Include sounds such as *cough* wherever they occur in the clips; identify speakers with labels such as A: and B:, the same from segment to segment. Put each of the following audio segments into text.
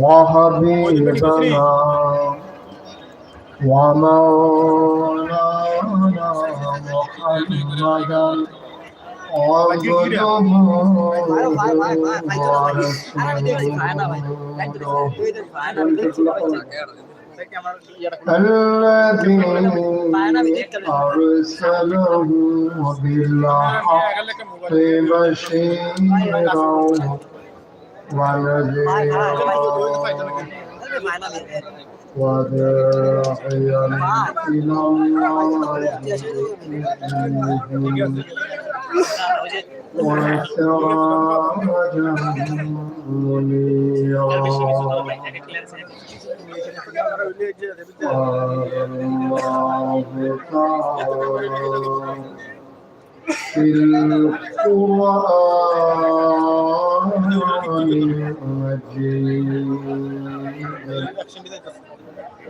A: وحبيبنا ومولانا محمدا عبده ورسوله الذي أرسله بالحق بشيرا ونذيرا وداعيا إلى الله بإذنه وسراجا منيرا الله تعالى في القرآن المجيد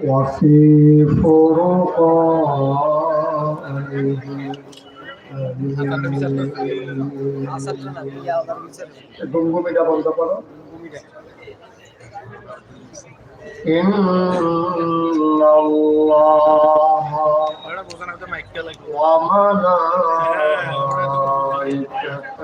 A: وفي فرقانه গুমগুমিটা বন্ধ করো إن الله وملائكته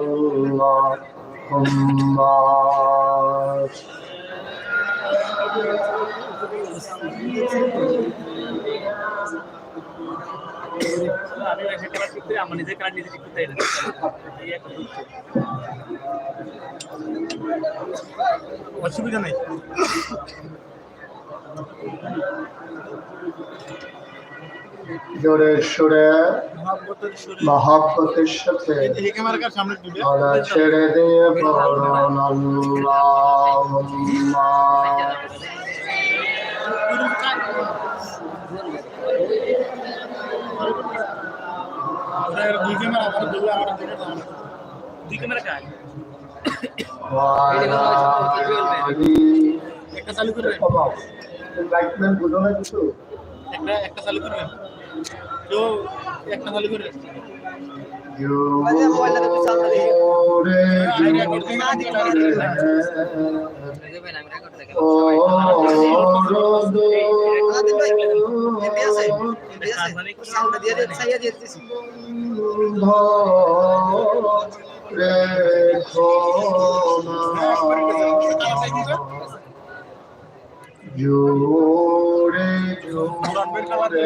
A: اللهم
B: আমার নিজের কার্ড নিজে করতে এই একটা দুঃখ। অসুবিধা নাই
A: জোরে সুরে
B: মহাব্বতের
A: সাথে গলা ছেড়ে দিয়ে পড়ুন
B: একটা চালু করবেন?
A: লাইটম্যান বুঝো না কিছু।
B: একটা একটা চালু করবেন? কেউ একটা চালু করবেন
A: জোরে জোরে।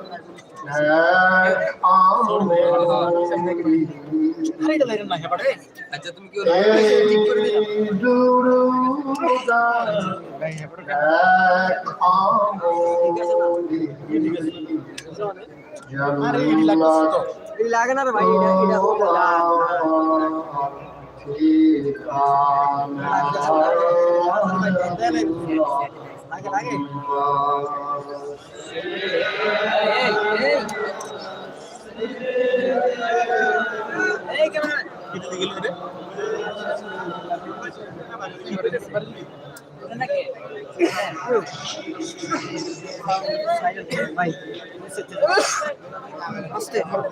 C: আচ্ছা তুমি কি
D: লাগে না রে ভাই এটা এটা হতে লাগে লাগে আস্তে ভাই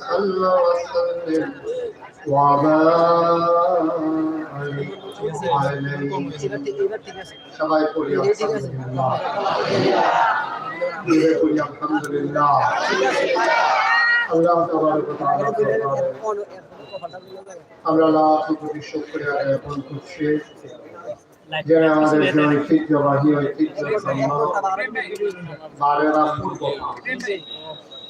A: صل وسلم وبارك عليه সবাই পড়ি আলহামদুলিল্লাহ ধীরে পড়ি আলহামদুলিল্লাহ আল্লাহ তাবারক ওয়া তাআলা আমরা লাখ কোটি শুকরিয়া জ্ঞাপন করছি যারা আমাদের যে ঐতিহ্যবাহী ঐতিহ্য বারেরা পূর্ব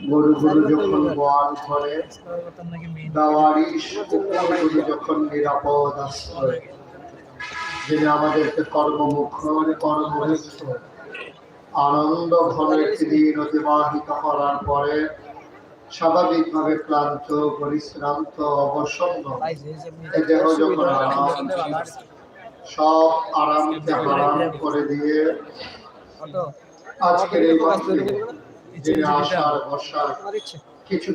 A: গরুগুলো যখন গোয়াল কুকুরগুলো যখন নিরাপদ আশ্রয়, যিনি আমাদেরকে কর্মমুখর কর্মনিষ্ঠ আনন্দ ঘন দিন অতিবাহিত করার পরে স্বাভাবিকভাবে ক্লান্ত, পরিশ্রান্ত, অবসন্ন দেহ যখন আরাম, সব আরামকে করে দিয়ে আজকের এই কিছু।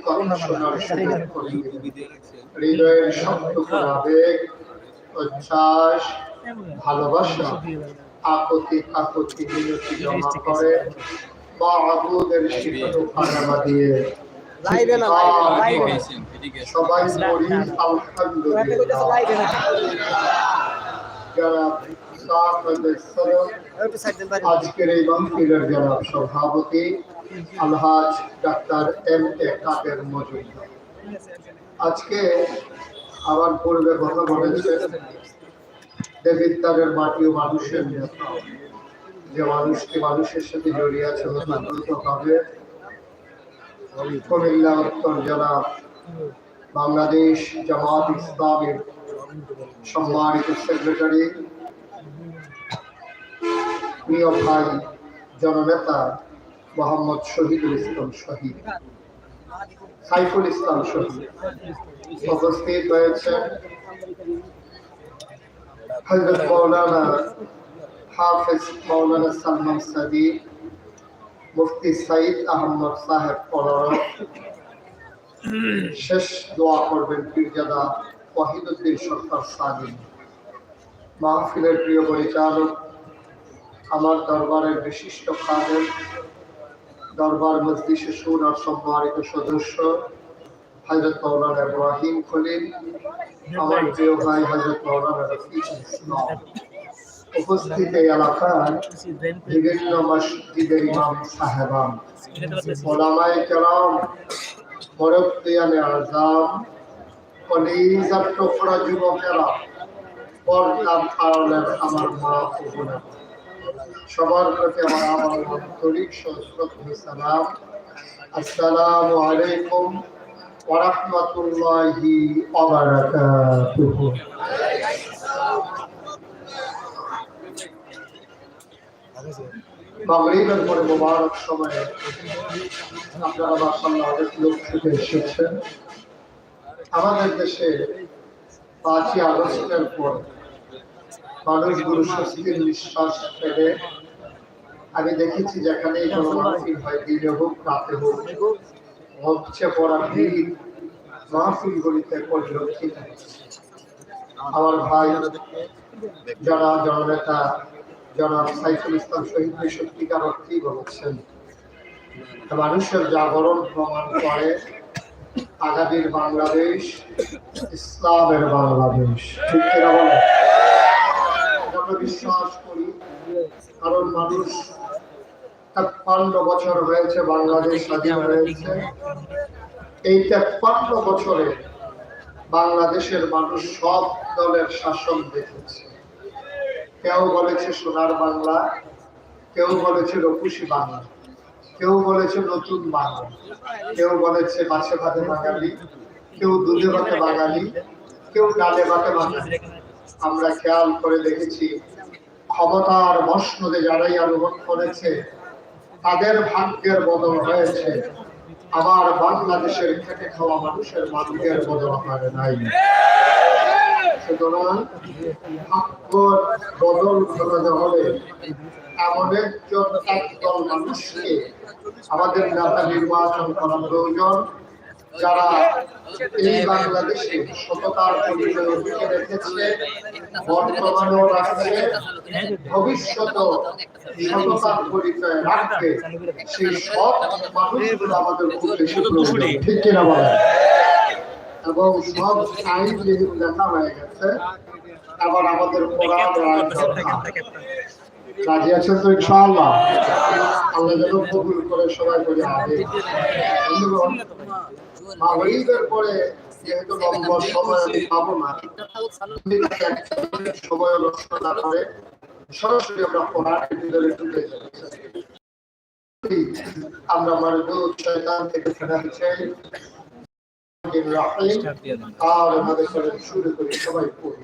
A: হৃদয়ের করে আবেগ উচ্ছ্বাস ভালোবাসা আপত্তি আপত্তি মিনতি জমা করে বা আবুদের শিখর ফানামা দিয়ে।
D: লাইভে না, লাইভে, লাইভে।
A: সবাই পড়ি আলহামদুলিল্লাহ। যারা আজকের এই মাহফিলের জনাব সভাপতি আলহাজ ডাক্তার এম এ কাদের মজুমদার আজকে আবার পূর্বে কথা বলেছেন দেবিদ্বারের মাটি ও মানুষের নেতা যে মানুষকে মানুষের সাথে জড়িয়ে আছে ভাবে কুমিল্লা উত্তর জেলা বাংলাদেশ জামাত ইসলামের সম্মানিত সেক্রেটারি প্রিয় ভাই, জননেতা মোহাম্মদ শহীদুল ইসলাম শহীদ, সাইফুল ইসলাম শহীদ উপস্থিত হয়েছেন হজরত মৌলানা হাফিজ মৌলানা সালমান মুফতি সাইদ আহমদ সাহেব শেষ দোয়া করবেন পীরজাদা ওয়াহিদুদ্দিন সরকার মাহফিলের প্রিয় পরিচালক আমার দরবারের বিশিষ্ট খাদেম দরবার মজলিসে সুনার সম্মানিত সদস্য হজরত মৌলানা ইব্রাহিম খলিল, আমার প্রিয় ভাই হজরত মৌলানা উপস্থিত এই এলাকার বিভিন্ন মসজিদের ইমাম সাহেবান ওলামায়ে কেরাম মুরব্বিয়ানে আযম, কলিজার যুবকেরা আমার মা বোনেরা। সবার প্রতি আমার আমার আন্তরিক সালাম। আসসালামু আলাইকুম ওরহমতুল্লাহি মাগরিবের পরে মোবারক সময়ে আপনারা মাসাল্লাহ অনেক লোক থেকে এসেছেন। আমাদের দেশে পাঁচই আগস্টের পর মানুষগুলো স্বস্তির নিঃশ্বাস ফেলে আমি দেখেছি যেখানে মাহফিল হয়, দিনে হোক, রাতে হোক হচ্ছে পড়া ভিড়, মাহফিল গুলিতে পরিলক্ষিত আমার ভাই, যারা জননেতা জনাব সাইফুল ইসলাম শহীদ সত্যিকার অর্থেই বলেছেন, মানুষের জাগরণ প্রমাণ করে আগামীর বাংলাদেশ, ইসলামের বাংলাদেশ। ঠিক কিনা বলে? আমরা বিশ্বাস করি, কারণ মানুষ তেপ্পান্ন বছর হয়েছে, বাংলাদেশ স্বাধীন হয়েছে। এই তেপ্পান্ন বছরে বাংলাদেশের মানুষ সব দলের শাসন দেখেছে। কেউ বলেছে সোনার বাংলা, কেউ বলেছে রপুসী বাংলা, কেউ বলেছে নতুন বাংলা, কেউ বলেছে মাছে ভাতে বাঙালি, কেউ দুধে ভাতে বাঙালি, কেউ ডালে ভাতে বাঙালি। আমরা খেয়াল করে দেখেছি, ক্ষমতার মসনদে যারাই আরোহণ করেছে, তাদের ভাগ্যের বদল হয়েছে। আবার বাংলাদেশের খেটে খাওয়া মানুষের ভাগ্যের বদল হয় নাই। সুতরাং বদল হলে এমন একজন মানুষকে আমাদের নেতা নির্বাচন করা প্রয়োজন। যারা এই বাংলাদেশে সততার পরিচয় রেখেছে, বর্তমানেও রাখছে ভবিষ্যৎ সততার পরিচয় রাখবে, সেই সৎ মানুষগুলো আমাদের খুব বেশি ঠিক কিনা বলেন? এবং সব আইন যেহেতু দেখা হয়ে গেছে, আবার আমাদের কোরআন আল্লাহ যেন কবুল করে সবাই বলে আগে মাগরিবের পরে যেহেতু লম্বা সময় আমি পাবো না সময় নষ্ট না করে সরাসরি আমরা কোরআনের ভিতরে ঢুকে আমরা মারদুদ শয়তান থেকে ফেরাতে চাই আর আমাদের শুরু করি সবাই পড়ি।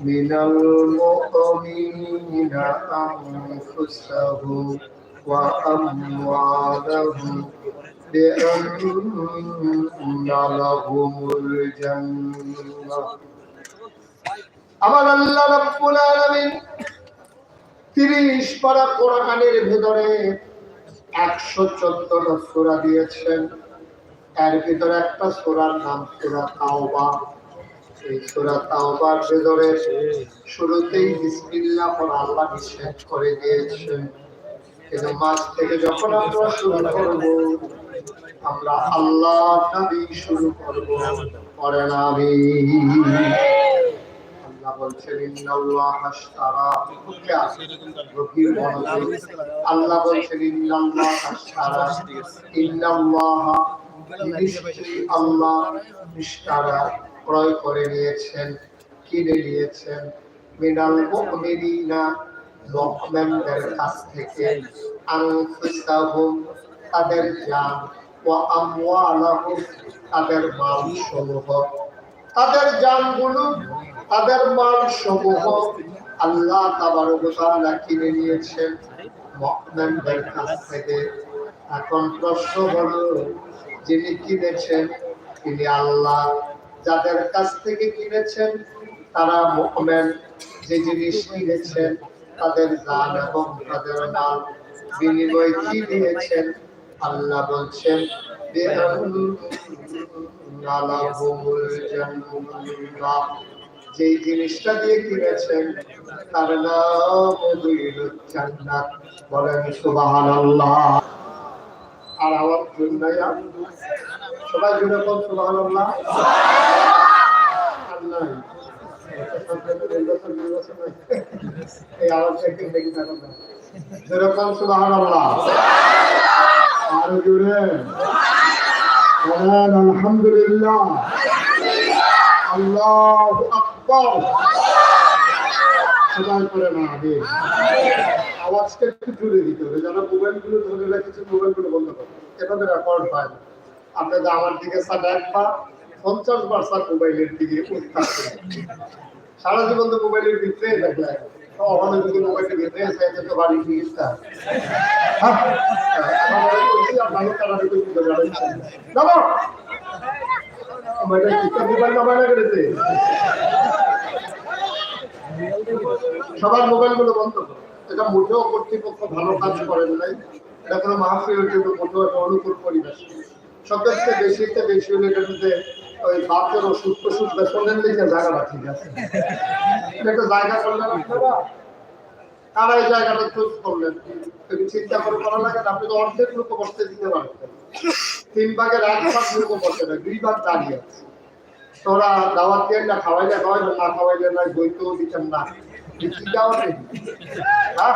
A: من المؤمنين أنفسهم وأموالهم بأن لهم الجنة আমার আল্লাহ রাব্বুল আলামিন 30 পারা কোরআনের ভেতরে 114টা সূরা দিয়েছেন এর ভিতরে একটা সূরার নাম সূরা তাওবা এই সূরা তাওবার ভিতরে শুরুতেই বিসমিল্লাহ পড়া আল্লাহ নিষেধ করে দিয়েছেন। কিন্তু মাঝ থেকে যখন আমরা শুরু করব, আমরা আল্লাহ নবী শুরু করব। পরে না আল্লাহ বলছেন, ইন্নাল্লাহ আশতারা গভীর মনোযোগ। আল্লাহ বলছেন, ইন্নাল্লাহ আশতারা। ইন্নাল্লাহ, নিশ্চয়ই আল্লাহ ইশতারা ক্রয় করে নিয়েছেন, কিনে নিয়েছেন। মিনাল মুমিনিনা মুমিনদের কাছ থেকে আনফুসাহুম তাদের জান ওয়া আমওয়ালাহুম তাদের মাল সমূহ তাদের জানগুলো তাদের মাল সমূহ আল্লাহ তাবারক তাআলা কিনে নিয়েছেন মুমিনদের কাছ থেকে। এখন প্রশ্ন হলো, যিনি কিনেছেন তিনি আল্লাহ যাদের কাছ থেকে কিনেছেন, তারা মুমিন যে জিনিস কিনেছেন, তাদের জান এবং তাদের মাল বিনিময় কি নিয়েছেন আল্লাহ বলছেন, যে জিনিসটা দিয়ে কিনেছেন, তার নাম জান্নাত। বলেন সুবহানাল্লাহ। আর আমার জন্য সবাই জুড়ে সুবহানাল্লাহ। আল্লাহ। এই আওয়াজ থেকে দেখি থাকুন বলেন, আলহামদুলিল্লাহ। সবাই করে না, আগে। আওয়াজটা একটু জুড়ে দিতে হবে যারা মোবাইলগুলো ধরে রেখেছে মোবাইলগুলো বন্ধ করো। এভাবে রেকর্ড হয় আপনাদের আমার দিকে পঞ্চাশ বার স্যার মোবাইলের দিকে সারা জীবন তো মোবাইলের ভিতরে দেখলে তো হবে। হ্যাঁ? সবার মোবাইলগুলো বন্ধ এটা মোটেও কর্তৃপক্ষ ভালো কাজ করেন নাই এটা কোনো মাহফিলের মোটেও একটা অনুকূল পরিবেশ সবথেকে বেশিতে বেশি হলে এটার মধ্যে ওই বাপের ওষুধ টষুধ বেতনের দিকে জায়গাটা ঠিক আছে। একটা জায়গা করলেন কারা এই জায়গাটা চুজ করলেন। চিন্তা করে করা লাগে না, আপনি তো অর্ধেক লোক বসতে দিতে পারতেন। তিন ভাগের এক ভাগ লোক বসে না দুই ভাগ দাঁড়িয়ে আছে। তোরা দাওয়াত দিয়ে না খাওয়াইলে খাওয়াইলে না খাওয়াইলে না বইতেও দিতেন না। দিচ্ছি হ্যাঁ?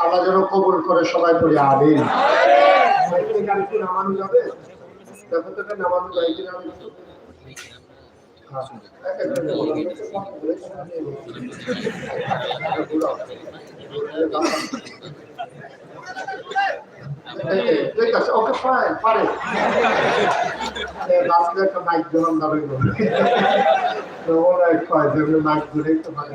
A: আল্লাহ যেন কবুল করে সবাই গাড়ি কি নামানো যাবে? নামানো যায় কিনা একটু- ঠিক আছে ওকে ফাইন পারে। একটা মাইক মাইক ধরে পারে।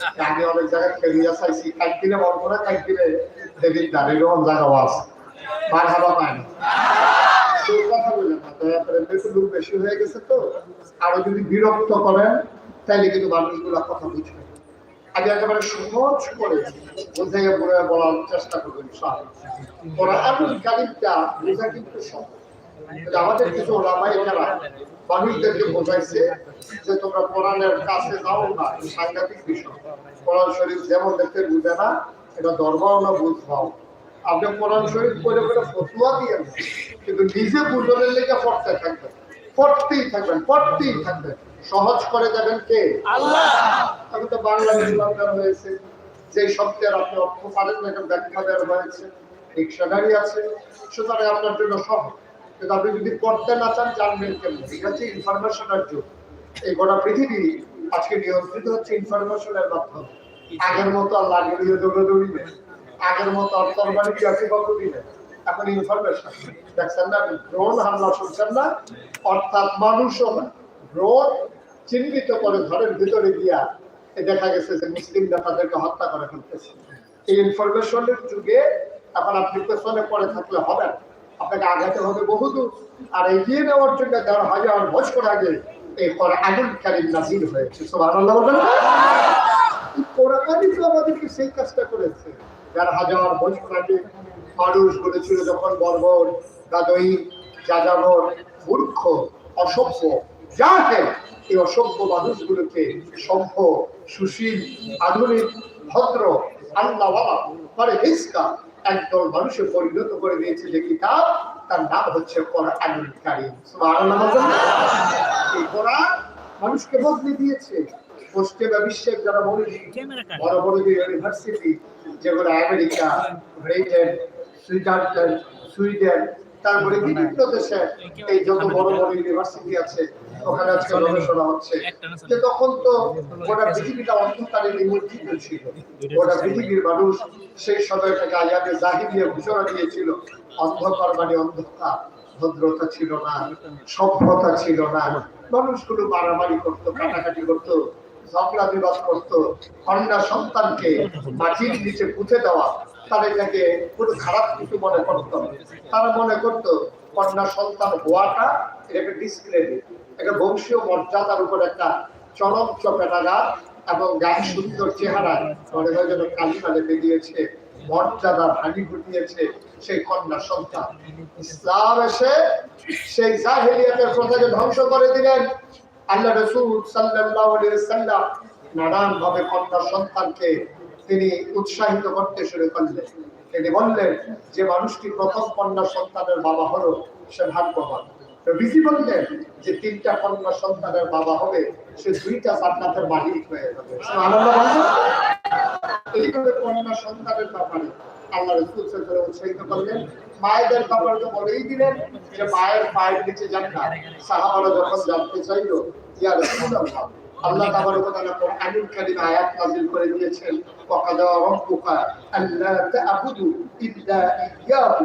A: *laughs* আমি অনেক জায়গায় খেলিয়া চাইছি। কাজ দিলে করে দিলে দেবীর দাঁড়িয়ে এরকম জায়গাও আছে মার হাবা পায় না। *laughs* লোক বেশি হয়ে গেছে তো। আরও যদি বিরক্ত করেন তাইলে কিন্তু মানুষগুলা কথা বুঝবে। আমি একেবারে সহজ করে বোঝাইয়া বলে বলার চেষ্টা করবেন ওরা এমন কালিমটা বোঝা কিন্তু সহজ। আমাদের কিছু মানুষদেরকে বোঝাইছে যে তোমরা কোরআনের কাছে যাও না সাংঘাতিক বিষয়। কোরআন শরীফ যেমন দেখতে বুঝে না এটা দরবাও না বুঝবাও। আপনি কোরআন শরীফ করে করে ফতুয়া দিয়ে কিন্তু নিজে বুঝনের লেগে পড়তে থাকবেন। পড়তেই থাকবেন পড়তেই থাকবেন। সহজ করে যাবেন কে? আল্লাহ! আমি তো বাংলা ইসলাম দেওয়া হয়েছে। যে শব্দের আপনি অর্থ পারেন না এটা ব্যাখ্যা দেওয়া হয়েছে। ডিকশনারি আছে। সুতরাং আপনার জন্য সহজ। কিন্তু আপনি যদি পড়তে না চান, জানবেন ঠিক আছে ইনফরমেশনের যুগ। এই গোটা পৃথিবী আজকে নিয়ন্ত্রিত হচ্ছে ইনফরমেশনের মাধ্যমে। আগের মতো আর দৌড়াদৌড়ি নেই। আগের মতো আর তরবারি বাকুরি নেই। এখন ইনফরমেশন দেখছেন না? ড্রোন হামলা শুনছেন না? অর্থাৎ মানুষও না। ড্রোন চিহ্নিত করে ঘরের ভিতরে গিয়া দেখা গেছে যে মুসলিমরা তাদেরকে হত্যা করে ফেলতেছে। এই ইনফরমেশনের যুগে এখন আপনি পেছনে পড়ে থাকলে হবে না। আপনাকে আগাতে হবে বহুদূর আর এগিয়ে নেওয়ার জন্য দেড় হাজার বছর আগে এই কোরআনুল কারীম নাজিল হয়েছে, সুবহানাল্লাহ বলবেন না? কোরআনই তো আমাদেরকে সেই কাজটা করেছে দেড় হাজার বছর আগে মানুষ বলেছিল যখন বর্বর গাদই যাযাবর, মূর্খ, অসভ্য যাহে এই অসভ্য মানুষগুলোকে সভ্য, সুশীল, আধুনিক, ভদ্র আল্লাহ পরে হিসকা একদল মানুষে পরিণত করে দিয়েছে যে কিতাব, তার নাম হচ্ছে মানুষকে বদলে দিয়েছে। বিশ্বের যারা বড় বড় যে ইউনিভার্সিটি যেগুলো আমেরিকা, ব্রিটেন, সুইজারল্যান্ড, সুইডেন, তারপরে বিভিন্ন দেশে এই যত বড় বড় ইউনিভার্সিটি আছে ওখানে আজকে গবেষণা হচ্ছে। যে তখন তো গোটা পৃথিবীটা অন্ধকারে নিমজ্জিত ছিল। গোটা পৃথিবীর মানুষ সেই সময়টাকে আয়াতে জাহিরিয়া ঘোষণা দিয়েছিল অন্ধকার মানে অন্ধকার ভদ্রতা ছিল না সভ্যতা ছিল না। মানুষগুলো মারামারি করতো কাটাকাটি করতো ঝগড়া বিবাদ করতো। কন্যা সন্তানকে মাটির নিচে পুঁতে দেওয়া তারা এটাকে কোনো খারাপ কিছু মনে করতো। তারা মনে করতো কন্যা সন্তান হওয়াটা এটাকে ডিসক্রেডিট একটা বংশীয় মর্যাদার উপর একটা চরম চপেটাঘাত এবং গায়ে সুন্দর চেহারা মনে হয় যেন কালী মালে বেরিয়েছে মর্যাদার হানি ঘটিয়েছে সেই কন্যা সন্তান। ইসলাম এসে সেই জাহেলিয়াতের প্রথাকে ধ্বংস করে দিলেন। আল্লাহ রসুল আলাইহি নানান ভাবে কন্যা সন্তানকে তিনি উৎসাহিত করতে শুরু করলেন। তিনি বললেন, যে মানুষটি প্রথম কন্যা সন্তানের বাবা হলো সে ভাগ্যবান। বিধি বললেন যে তিনটা কন্যা সন্তানের বাবা হবে সে দুইটা জান্নাতের মালিক হয়ে যাবে। এইভাবে কন্যা সন্তানের ব্যাপারে আল্লাহ রসুল সাল্লাল্লাহু উৎসাহিত করলেন। মায়েদের ব্যাপারে তো বলেই দিলেন যে মায়ের পায়ের নিচে জান্নাত। সাহাবারা যখন জানতে চাইলো, ইয়া রাসূলুল্লাহ, আল্লাহ তাবারক ওয়া তাআলা কোরআনুল কারীম আয়াত নাযিল করে দিয়েছেন ওয়াকাদা রাব্বুকা আল্লা তা'বুদু ইল্লা ইয়্যাহু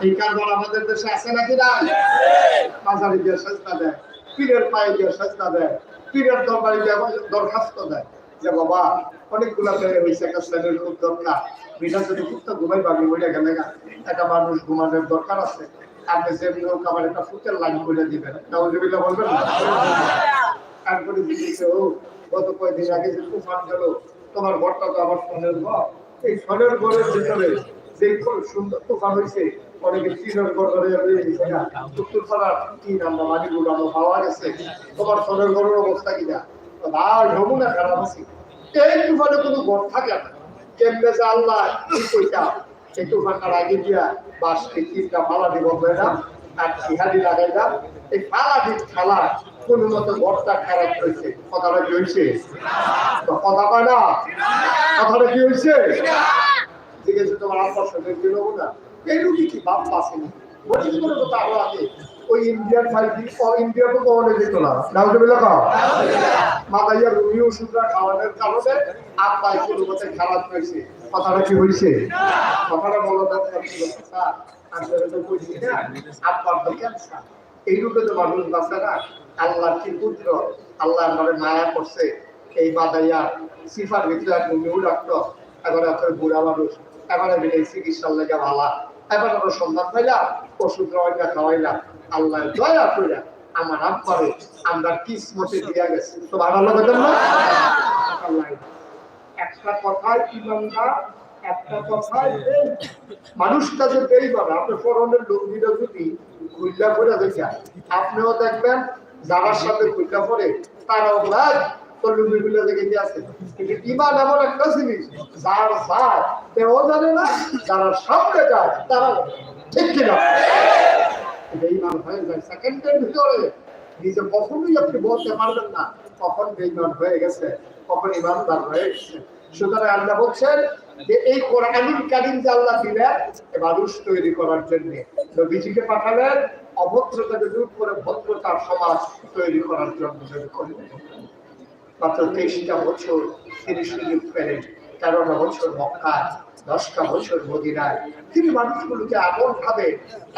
A: এই আমাদের দেশে আছে না দিয়ে পায়ে দিয়ে দরখাস্ত দেয়। যে বাবা, অনেকগুলা একটা খুব দরকার। যদি কুত্তা ঘুমাই একটা মানুষ ঘুমানোর দরকার আছে। আপনি হোক আমার একটা ফুটের লাইন করে দিবেন। বলবেন ও, গত কয়েকদিন আগে যে তুফান গেল তোমার ঘরটা তো আমার সোনের ঘর। এই সোনের ঘরের ভিতরে যে সুন্দর তুফান হয়েছে অনেকে টিনের ঘর ধরে উত্তর পাড়ার টিন আমরা মাটিগুলো আমরা পাওয়া গেছে। তোমার সোনের ঘরের অবস্থা কিনা আর খারাপ আছে। এই তুফানে কোনো ঘর থাকে না। কেমনে যে আল্লাহ কি কইতা? এই তুফানটার আগে দিয়া বাস তিনটা মালা দিব না আর ইহাদি লাগাইলাম এই ফালাদি খেলা কোন মতো ঘরটা খারাপ হয়েছে, কথাটা কি হয়েছে? কথা কয় না? কথাটা কি হয়েছে? আছে তোমার আব্বার সাথে দিল না? এই রুগী কি বাপ পাসেনি বলি কি করে কথা আগে ওই ইন্ডিয়ান ফাইভি ও ইন্ডিয়া তো কখনো যেত না। নাউজুবিল্লাহ কাও? মাদাইয়া রুমি ওষুধরা খাওয়ানোর কারণে আব্বাই কোনো মতে খারাপ হয়েছে। কথাটা কি হয়েছে? কথাটা বলা দরকার ছিল আপনারা তো বুঝি না আব্বার তো ক্যান্সার এই রূপে তো মানুষ বাঁচে না। আল্লাহ কি পুত্র আল্লাহ মানে মায়া করছে। এই বাদাইয়া সিফার ভিতরে এক নিউ ডাক্তার এখন এত বুড়া মানুষ এখন আমি এই চিকিৎসার লেগে ভালা। এবার আমরা সন্ধান পাইলাম ওষুধ রয়না খাওয়াইলাম আল্লাহ দয়া কইরা আমার আব্বারে আমরা কিসমতে দিয়া গেছি। তো ভালো লাগেন না একটা কথায় ইমানদার একটা কথায় বেঈমান। মানুষটা যে বেইমান আপনি ফরনের লুঙ্গিটা যদি খুললা করে দেখেন আপনিও দেখবেন সাথে খুললা পরে তারাও ভাই তোর লুঙ্গি খুলে দেখে কি আছে? কিন্তু ইমান এমন একটা জিনিস যার যায় তেও জানে না যারা সামনে যায় তারা ঠিক কিনা? বেইমান হয়ে যায় সেকেন্ডের ভিতরে। নিজে কখনোই আপনি বলতে পারবেন না কখন বেইমান হয়ে গেছে কখন ইমানদার হয়ে গেছে। সুতরাং আল্লাহ বলছেন যে এই কোরআনুল কারিম যে আল্লাহ দিলেন মানুষ তৈরি করার জন্য। নবীজিকে পাঠালেন অভদ্রতাকে দূর করে ভদ্রতার সমাজ তৈরি করার জন্য তৈরি করলেন মাত্র তেইশটা বছর তিনি সুযোগ পেলেন তেরোটা বছর মক্কায়, দশটা বছর মদিনায়। তিনি মানুষগুলোকে এমন ভাবে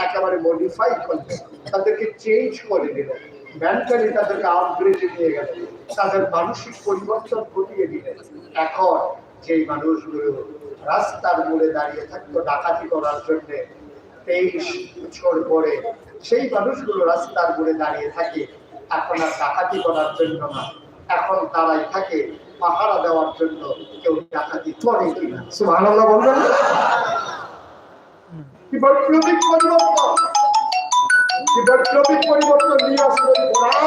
A: একেবারে মডিফাই করলেন। তাদেরকে চেঞ্জ করে দিলেন। মেন্টালি তাদেরকে আপগ্রেডে নিয়ে গেলেন। তাদের মানসিক পরিবর্তন ঘটিয়ে দিলেন। এখন যেই মানুষগুলো রাস্তার মোড়ে দাঁড়িয়ে থাকতো ডাকাতি করার জন্য, তেইশ বছর পরে সেই মানুষগুলো রাস্তার মোড়ে দাঁড়িয়ে থাকে, এখন আর ডাকাতি করার জন্য না। এখন তারাই থাকে, পাহারা দেওয়ার জন্য কেউ ডাকাতি করে কিনা। বলবেন বৈপ্লবিক পরিবর্তন? বৈপ্লবিক পরিবর্তন নিয়ে আসলে কোরআন?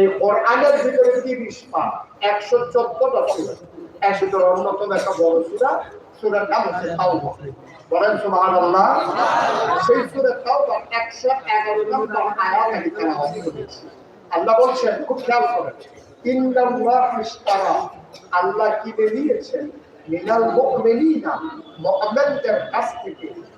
A: এই কোরআনের ভিতরে তিরিশ পা একশো চোদ্দটা ছিল একশো অন্যতম একটা বড় সুরা, সুরার নাম হচ্ছে তাওবা। বলেন সুবহানাল্লাহ। সেই সুরা তাওবা একশো এগারো নম্বর আয়াত আল্লাহ বলছেন, খুব খেয়াল করেন, ইন্নাল্লাহ ইশতারা। আল্লাহ কিনে নিয়েছেন মিনাল মুমিনিনা, মুমিনদের কাছ থেকে।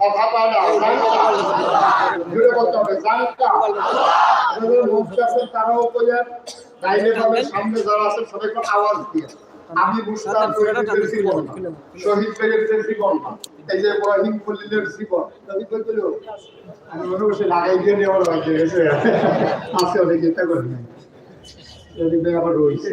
A: কথা পায় জুড়ে বলতে হবে জান্নাত আমাদের আছেন তারাও বলেন ডাইনে বামে সামনে যারা আছেন সবাই আওয়াজ দিয়ে। আমি মুস্তাক শহীদের জীবন শহীদ শহীদের জীবন এই যে ইব্রাহিম খলিলের জীবন শহীদ বলছিল আমি মনে করছি লাগাই দিয়ে নেওয়ার হয়েছে আছে অনেক এটা করে নাই। আবার রয়েছে।